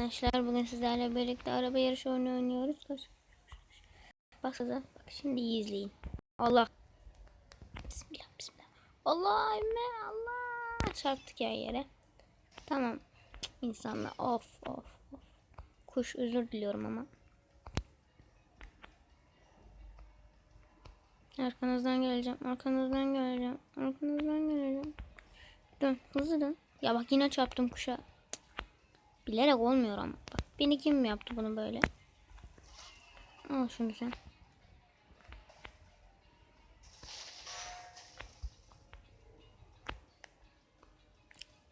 Arkadaşlar bugün sizlerle birlikte araba yarışı oyunu oynuyoruz. Bak size. Bak şimdi izleyin. Allah. Bismillah bismillah. Allah emme Allah. Çarptık ya yere. Tamam. İnsanlar of of of. Kuş özür diliyorum ama. Arkanızdan geleceğim. Arkanızdan geleceğim. Arkanızdan geleceğim. Dön. Hızlı dön. Ya bak yine çarptım kuşa. Bilerek olmuyor ama. Bak beni kim yaptı bunu böyle? Al şunu sen.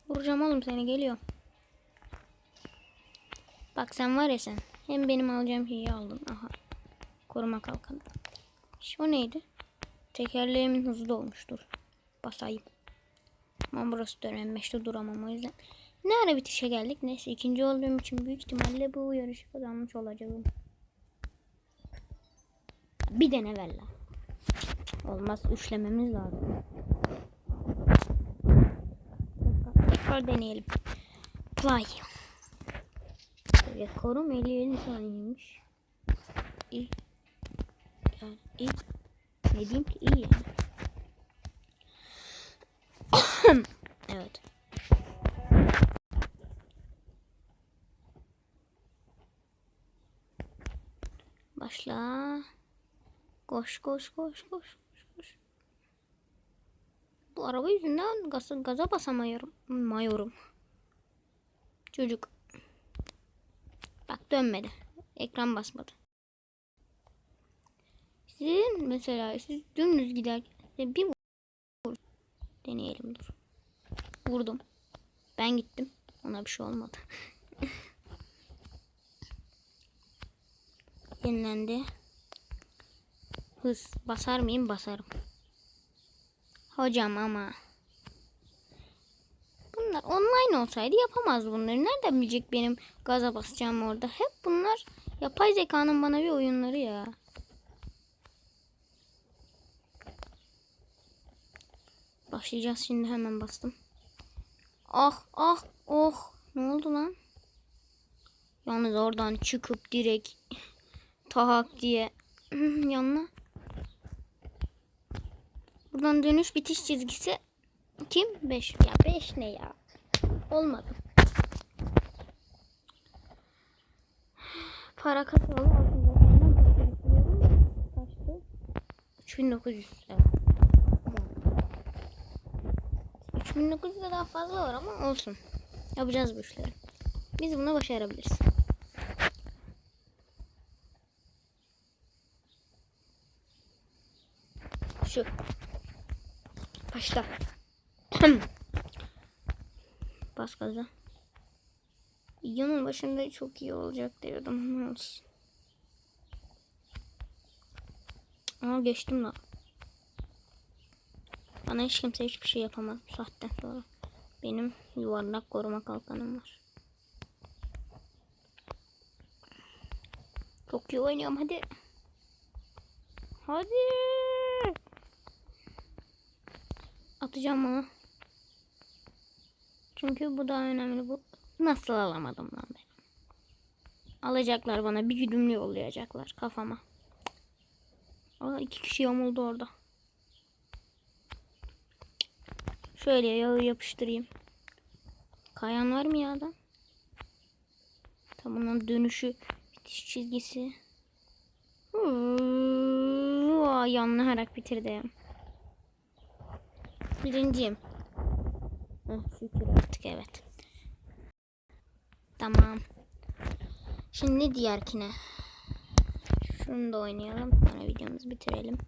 Vuracağım oğlum seni geliyor. Bak sen var ya sen. Hem benim alacağım şeyi aldın. Aha. Koruma kalkanı. Şu neydi? Tekerleğimin hızlı olmuştur. Basayım. Ama burası dönemeçte duramam o yüzden. Ne ara bitişe geldik? Neyse ikinci olduğum için büyük ihtimalle bu yarışı kazanmış olacağım. Bir dene ver. Olmaz üçlememiz lazım. Tekrar deneyelim. Play. Evet, korum 50 saniyeymiş. İyi. Yani iyi. Ne diyeyim ki iyi yani. Başla. Koş koş koş koş koş. Bu araba yüzünden gaza, gaza basamıyorum. Mayorum. Çocuk. Bak dönmedi. Ekran basmadı. Sizin mesela siz dümdüz giderken bir vur. Deneyelim dur. Vurdum. Ben gittim. Ona bir şey olmadı. Yenilendi. Hız basar mıyım? Basarım. Hocam ama bunlar online olsaydı yapamaz bunları. Nereden bilecek benim gaza basacağım orada? Hep bunlar yapay zekanın bana bir oyunları ya. Başlayacağız şimdi hemen bastım. Ah ah oh ne oldu lan? Yalnız oradan çıkıp direkt tahak diye yanına. Buradan dönüş bitiş çizgisi kim? 5. Ya 5 ne ya? Olmadı. Para kapalı altında. Kaçtı? 3900. Evet. 3900'de daha fazla var ama olsun. Yapacağız bu işleri. Biz bunu başarabiliriz. Şu. Başla. Bas gaza. Videonun başında çok iyi olacak diyordum ama. Ama geçtim lan. Bana hiç kimse hiçbir şey yapamaz bu sonra. Benim yuvarlak koruma kalkanım var. Çok iyi oynuyorum hadi. Hadi. Atacağım onu. Çünkü bu daha önemli. Bu nasıl alamadım lan ben? Alacaklar bana bir güdümlü yollayacaklar kafama. Aa, iki kişi yamuldu orada. Şöyle yağı yapıştırayım. Kayan var mı ya adam? Tamam dönüşü bitiş çizgisi. Aa, yanlayarak bitirdim. Birinciyim. Heh, şükür artık evet. Tamam. Şimdi diğerkine. Şunu da oynayalım. Sonra videomuzu bitirelim.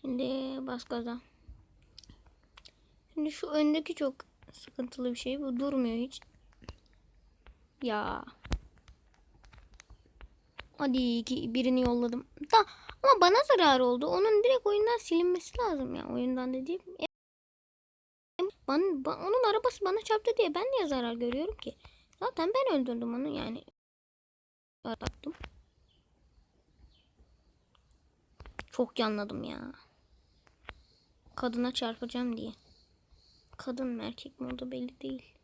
Şimdi bas gaza. Şimdi şu öndeki çok sıkıntılı bir şey. Bu durmuyor hiç. Ya. Hadi ki birini yolladım. Da ama bana zarar oldu. Onun direkt oyundan silinmesi lazım ya. Oyundan dediğim. Bana, ba- onun arabası bana çarptı diye ben niye zarar görüyorum ki? Zaten ben öldürdüm onu yani. Attım. Çok yanladım ya. Kadına çarpacağım diye. Kadın mı erkek mi oldu belli değil.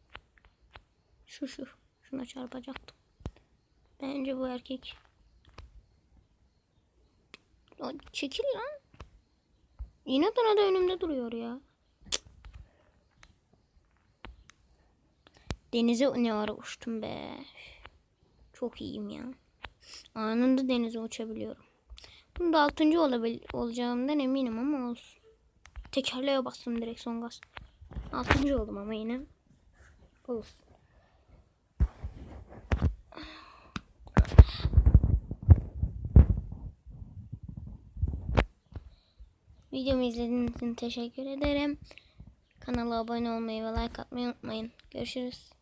Şu şu. Şuna çarpacaktım. Bence bu erkek. Ya çekil lan. İnatına da önümde duruyor ya. Denize ne ara uçtum be. Çok iyiyim ya. Anında denize uçabiliyorum. Bunda altıncı olabil olacağımdan eminim ama olsun. Tekerleğe bastım direkt son gaz. Altıncı oldum ama yine. Olsun. Videomu izlediğiniz için teşekkür ederim. Kanala abone olmayı ve like atmayı unutmayın. Görüşürüz.